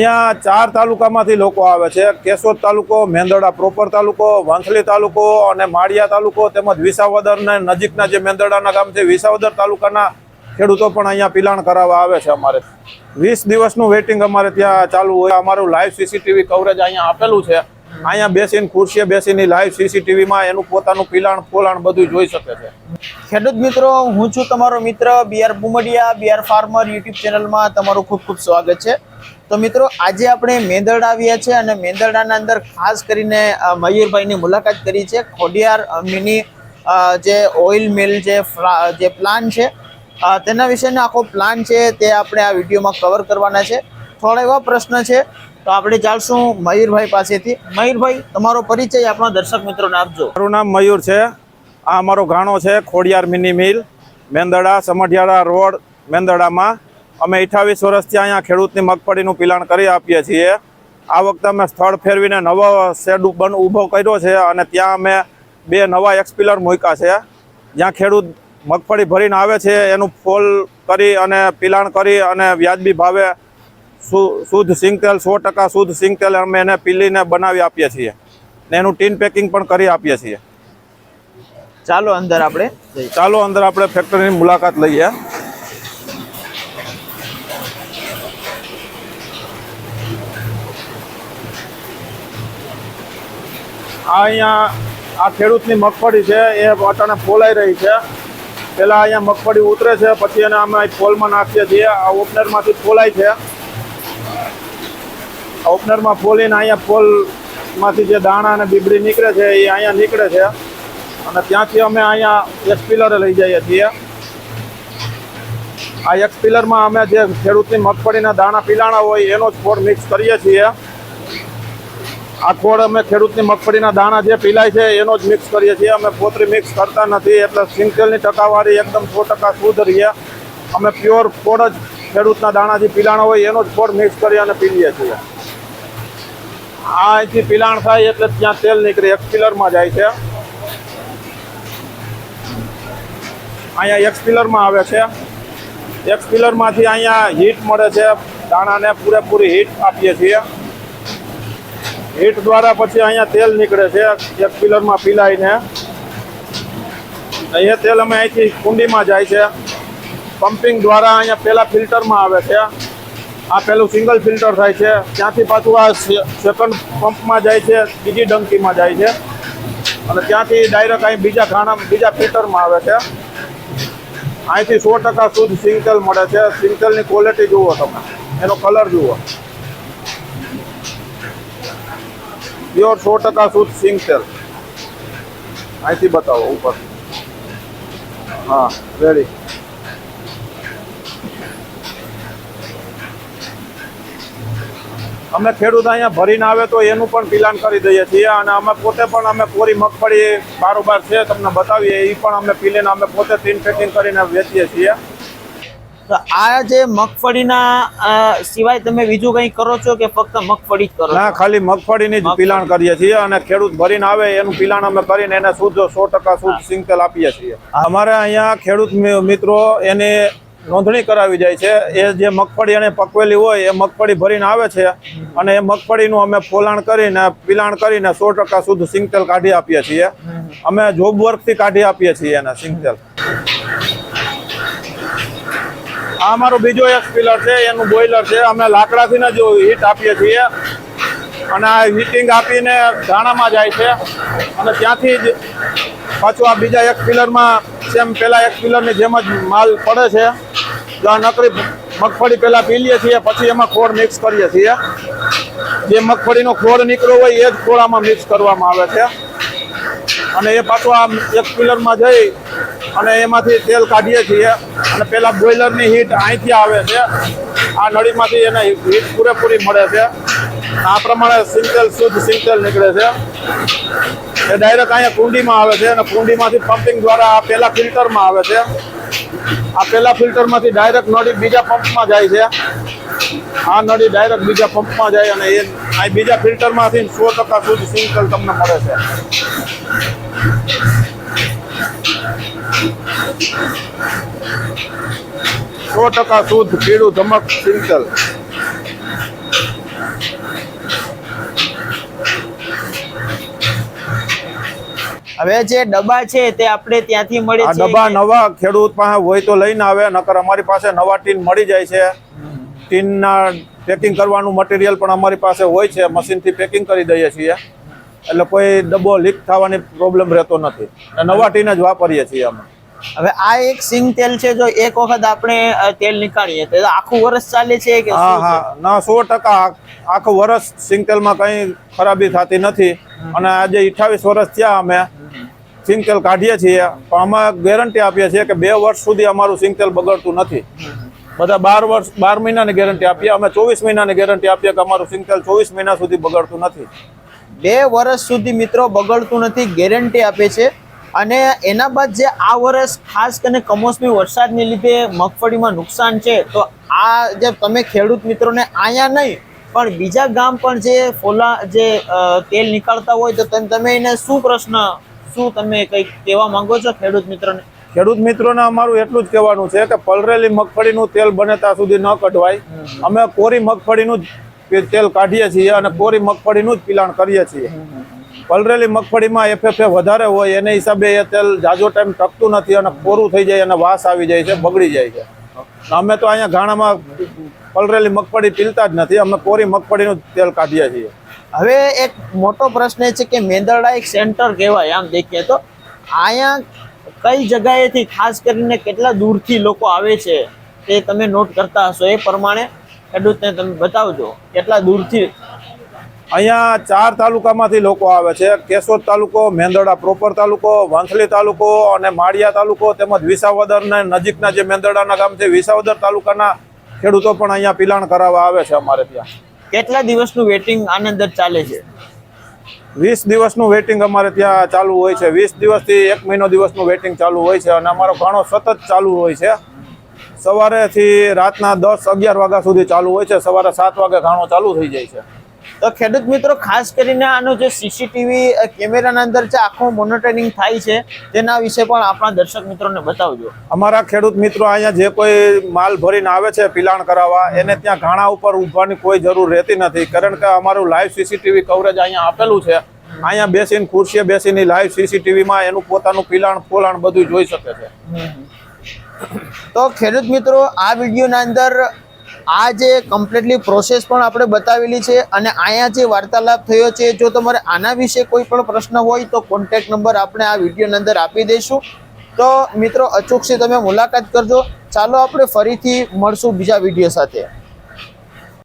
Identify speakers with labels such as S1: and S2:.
S1: અહીંયા ચાર તાલુકામાંથી લોકો આવે છે. કેશોદ તાલુકો મેંદરડા પ્રોપર તાલુકો વંથલી તાલુકો અને માળિયા તાલુકો તેમજ વિસાવદર ને નજીકના જે મેંદરડાના ગામ છે, વિસાવદર તાલુકાના ખેડૂતો પણ અહીંયા પિલાણ કરાવવા આવે છે અમારે. વીસ દિવસનું વેઇટિંગ અમારે ત્યાં ચાલુ હોય. અમારું લાઈવ સીસીટીવી કવરેજ અહીંયા આપેલું છે. અહીંયા બેસીને, ખુરશીએ બેસીને લાઈવ સીસીટીવીમાં એનું પોતાનું પિલાણ પોલાણ બધું જોઈ શકે છે.
S2: ખેડૂત મિત્રો, હું છું તમારો મિત્ર BR Bumdiya BR farmer YouTube ચેનલમાં તમારું ખૂબ ખૂબ સ્વાગત છે. તો મિત્રો, આજે આપણે મેંદરડા આવ્યા છે અને મેંદરડાના અંદર ખાસ કરીને મયુરભાઈની મુલાકાત કરી છે. ખોડિયાર મિની જે ઓઇલ મિલ, જે જે પ્લાન છે તેના વિશેનો આખો પ્લાન છે તે આપણે આ વિડીયોમાં કવર કરવાના છે. થોડા એવા પ્રશ્ન છે, તો આપણે ચાલશું મયુરભાઈ પાસેથી. મયુરભાઈ, તમારો પરિચય આપણા દર્શક મિત્રોને આપજો.
S1: મારું નામ મયુર છે. આ અમારો ગાણો છે, Khodiyar mini mill, Mendarda, Samadhiyala road, મેંદરડામાં. અમે અઠાવીસ વર્ષથી અહીંયા ખેડૂતની મગફળીનું પિલાણ કરી આપીએ છીએ. આ વખતે અમે સ્થળ ફેરવીને નવો શેડ બન ઊભો કર્યો છે અને ત્યાં અમે બે નવા એક્સપિલર મૂક્યા છે. જ્યાં ખેડૂત મગફળી ભરીને આવે છે એનું ફોલ કરી અને પિલાણ કરી અને વ્યાજબી ભાવે શુ- શુદ્ધ સિંગતેલ સો ટકા શુદ્ધ સિંગતેલ અમે એને પીલીને બનાવી આપીએ છીએ. ને એનું ટીન પેકિંગ પણ કરી આપીએ છીએ.
S2: ચાલો અંદર આપણે
S1: ચાલો અંદર આપણે ફેક્ટરીની મુલાકાત લઈએ. અહીંયા આ ખેડૂતની મગફળી છે, એ અટાણે ફોલાઈ રહી છે. પહેલાં અહીંયા મગફળી ઉતરે છે, પછી એને અમે ફોલમાં નાખીએ છીએ. આ ઓપનરમાંથી ફોલાય છે. ઓપનરમાં ફોલીને અહીંયા ફોલમાંથી જે દાણા અને બીબડી નીકળે છે, એ અહીંયા નીકળે છે. અને ત્યાંથી અમે અહીંયા એક્સપિલરે લઈ જઈએ છીએ. આ એક્સપિલરમાં અમે જે ખેડૂતની મગફળીના દાણા, પીલાણા હોય, એનો જ ફોડ મિક્સ કરીએ છીએ. આ ખોળ અમે ખેડૂતની મગફળીના દાણા જે પીલાય છે, એનો જ મિક્સ કરીએ છીએ. અમે પોતરી મિક્સ કરતા નથી. એટલે સિંગતેલની ટકાવારી એકદમ સો ટકા શુદ્ધ રહીએ અમે પ્યોર ફોડ જ ખેડૂતના દાણા જે પીલાણા હોય, એનો જ ફોડ મિક્સ કરી અને પીલીએ છીએ. આ અહીંથી પીલાણ થાય એટલે ત્યાં તેલ નીકળે. એક્સપિલરમાં જાય છે. અહીંયા એક્સપિલરમાં આવે છે. એક્સપિલરમાંથી અહીંયા હીટ મળે છે. દાણાને પૂરેપૂરી હીટ આપીએ છીએ. હીટ દ્વારા પછી અહીંયા તેલ નીકળે છે. એક પિલરમાં પીલાઈને. એ તેલ અમે અહીંથી કુંડીમાં જાય છે. પમ્પિંગ દ્વારા અહીંયા પહેલાં ફિલ્ટરમાં આવે છે. આ પેલું સિંગલ ફિલ્ટર થાય છે. ત્યાંથી પાછું આ સેકન્ડ પંપમાં જાય છે. બીજી ડંકીમાં જાય છે. અને ત્યાંથી ડાયરેક્ટ અહીં બીજા ખાણા, બીજા ફિલ્ટરમાં આવે છે. અહીંથી સો ટકા શુદ્ધ સિંગતેલ મળે છે. સિંગતેલની ક્વોલિટી જુઓ તમે. એનો કલર જુઓ. પ્યોર સો ટકા શુદ્ધ સિંગતેલ અહીંથી બતાવો, ઉપર. હા રેડી અમે ખેડૂત અહીંયા ભરીને આવે તો એનું પણ પિલાન કરી દઈએ છીએ અને અમે પોતે પણ અમે કોરી મગફળી બારોબાર છે, તમને બતાવીએ એ પણ અમે પીલીને અમે પોતે ટીન પેકિંગ કરીને વેચીએ છીએ.
S2: તો આ જે મગફળીના સિવાય તમે બીજું કંઈ કરો છો કે ફક્ત મગફળી જ કરો
S1: ના ખાલી મગફળીની જ પિલાણ કરીએ છીએ અને ખેડૂત ભરીને આવે એનું પિલાણ અમે કરીને એને શુદ્ધ સો ટકા શુદ્ધ સિંગતેલ આપીએ છીએ. અમારે અહીંયા ખેડૂત મિત્રો એની નોંધણી કરાવી જાય છે. એ જે મગફળી એને પકવેલી હોય એ મગફળી ભરીને આવે છે અને એ મગફળીનું અમે ફોલાણ કરીને પિલાણ કરીને સો ટકા શુદ્ધ સિંગતેલ કાઢી આપીએ છીએ. અમે જોબ વર્કથી કાઢી આપીએ છીએ એને સિંગતેલ. આ અમારો બીજો એક પિલર છે, એનું બોઇલર છે. અમે લાકડાથી જ હીટ આપીએ છીએ. અને આ હીટિંગ આપીને ધાણામાં જાય છે. અને ત્યાંથી જ પાછું આ બીજા એક પિલરમાં સેમ પેલા એક પિલરની જેમ જ માલ પડે છે. નકરી મગફળી પહેલાં પીલીએ છીએ, પછી એમાં ખોળ મિક્સ કરીએ છીએ. જે મગફળીનો ખોળ નીકળ્યો હોય એ જ ખોળામાં મિક્સ કરવામાં આવે છે. અને એ પાછું આ એક પિલરમાં જઈ અને એમાંથી તેલ કાઢીએ છીએ. અને પેલા બોઇલરની હીટ અહીંથી આવે છે. આ નળીમાંથી એને હીટ પૂરેપૂરી મળે છે. આ પ્રમાણે સિંગતેલ, શુદ્ધ સિંગતેલ નીકળે છે. એ ડાયરેક્ટ અહીંયા કુંડીમાં આવે છે અને કુંડીમાંથી પમ્પિંગ દ્વારા આ પહેલાં ફિલ્ટરમાં આવે છે. આ પહેલાં ફિલ્ટરમાંથી ડાયરેક્ટ નળી બીજા પંપમાં જાય છે. આ નળી ડાયરેક્ટ બીજા પંપમાં જાય અને એ અહીં બીજા ફિલ્ટરમાંથી સો ટકા શુદ્ધ સિંગતેલ તમને મળે છે. સો ટકા શુદ્ધ પીળું ધમક સિંચલ
S2: હવે જે ડબ્બા છે તે આપણે ત્યાંથી મળે છે
S1: ડબ્બા નવા ખેડૂત પાસે હોય તો લઈને આવે નકર અમારી પાસે નવા ટીન મળી જાય છે. ટીનના પેકિંગ કરવાનું મટીરિયલ પણ અમારી પાસે હોય છે. મશીનથી પેકિંગ કરી દઈએ છીએ. એટલે કોઈ ડબ્બો લીક થવાની પ્રોબ્લેમ રહેતો નથી. અને નવા ટીન જ વાપરીએ છીએ અમે.
S2: હવે આ એક સિંગ તેલ છે જો એક વખત આપણે તેલ નીકાળીએ તો આખું વર્ષ ચાલે છે કે
S1: હા હા. ના સો ટકા આખું વર્ષ સિંગતેલમાં કંઈ ખરાબી થતી નથી. અને આજે અઠાવીસ વર્ષ થયા અમે. સિંગતેલ કાઢીએ છીએ. પણ અમે ગેરંટી આપીએ છીએ કે બે વર્ષ સુધી અમારું સિંગતેલ બગડતું નથી. બધા બાર વર્ષ બાર મહિનાની ગેરંટી આપીએ. અમે ચોવીસ મહિનાની ગેરંટી આપીએ કે અમારું સિંગતેલ ચોવીસ મહિના સુધી બગડતું નથી.
S2: બે વર્ષ સુધી મિત્રો બગડતું નથી ગેરંટી આપે છે. અને એના બાદ જે આ વર્ષ ખાસ કરીને કમોસમી વરસાદને લીધે મગફળીમાં નુકસાન છે તો આ જે તમે ખેડૂત મિત્રોને અહીંયા નહીં પણ બીજા ગામ પણ જે ફોલા જે તેલ નીકાળતા હોય તો તમે તમે એને શું પ્રશ્ન શું તમે કંઈક કહેવા માંગો છો ખેડૂત મિત્રોને?
S1: ખેડૂત મિત્રોને અમારું એટલું જ કહેવાનું છે કે પલરેલી મગફળીનું તેલ બને ત્યાં સુધી ન કઢવાય. અમે કોરી મગફળીનું તેલ કાઢીએ છીએ અને કોરી મગફળીનું જ પિલાણ કરીએ છીએ. પલરેલી મગફળીમાં એફએફએ વધારે હોય, એને હિસાબે એ તેલ જાજો ટાઈમ ટકતું નથી અને કોરું થઈ જાય અને વાસ આવી જાય છે, બગડી જાય છે. અમે તો અહીંયા ઘાણામાં પલરેલી મગફળી પીલતા જ નથી, અમે કોરી મગફળીનું જ તેલ કાઢીએ છીએ.
S2: હવે એક મોટો પ્રશ્ન એ છે કે મેંદરડા એક સેન્ટર કહેવાય, આમ દેખીએ તો. અહીંયા કઈ જગ્યાએથી ખાસ કરીને કેટલા દૂરથી લોકો આવે છે, તે તમે નોટ કરતા હશો, એ પ્રમાણે ખેડૂતને તમે બતાવજો કેટલા દૂરથી?
S1: અહીંયા ચાર તાલુકામાંથી લોકો આવે છે. કેશોદ તાલુકો મેંદરડા પ્રોપર તાલુકો વંથલી તાલુકો અને માળિયા તાલુકો તેમજ વિસાવદર ને નજીકના જે મેંદરડાના ગામ છે વિસાવદર તાલુકાના ખેડૂતો પણ અહીંયા પિલાણ કરાવવા આવે છે અમારે ત્યાં.
S2: કેટલા દિવસનું વેટિંગ આની અંદર ચાલે છે?
S1: વીસ દિવસનું વેટિંગ અમારે ત્યાં ચાલુ હોય છે. વીસ દિવસથી એક મહિનો દિવસનું વેટિંગ ચાલુ હોય છે અને અમારો ઘણો સતત ચાલુ હોય છે. સવારેથી રાતના દસ અગિયાર વાગ્યા સુધી ચાલુ હોય છે. સવારે સાત વાગે ઘાણો ચાલુ થઈ જાય છે.
S2: તો ખેડૂત મિત્રો ખાસ કરીને આનો જે સીસીટીવી કેમેરાના અંદર જે આખું મોનિટરિંગ થાય છે તેના વિશે પણ આપણા દર્શક મિત્રોને બતાવજો.
S1: અમારા ખેડૂત મિત્રો અહીંયા જે કોઈ માલ ભરીને આવે છે પિલાણ કરાવવા એને ત્યાં ઘાણા ઉપર ઊભવાની કોઈ જરૂર રહેતી નથી. કારણ કે અમારું લાઈવ સીસીટીવી કવરેજ અહીંયા આપેલું છે. અહીંયા બેસીને ખુરશીએ બેસીને લાઈવ સીસીટીવીમાં એનું પોતાનું પિલાણ ફોલાણ બધું જોઈ શકે છે.
S2: તો ખેડૂત મિત્રો, આ વિડીયોના અંદર આ જે કમ્પ્લીટલી પ્રોસેસ પણ આપણે બતાવેલી છે અને અહીંયા જે વાર્તાલાપ થયો છે, જો તમારે આના વિશે કોઈ પણ પ્રશ્ન હોય તો કોન્ટેક્ટ નંબર આપણે આ વિડીયોની અંદર આપી દઈશું. તો મિત્રો, અચૂકથી તમે મુલાકાત કરજો. ચાલો આપણે ફરીથી મળશું બીજા વીડિયો સાથે.